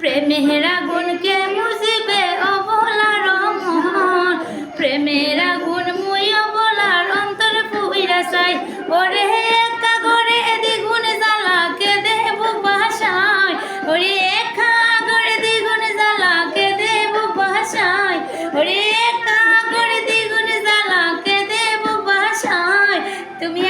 প্রেমের আগুনকে মুসিবে অবলার মোহন প্রেমের আগুন মুই অবলার অন্তর ফুইরা চাই। ওরে একা করে দ্বিগুণ জ্বালা কে দেব বাসায়। ওরে একা করে দ্বিগুণ জ্বালা কে দেব বাসায়। ওরে একা করে দ্বিগুণ জ্বালা কে দেব বাসায়। তুমি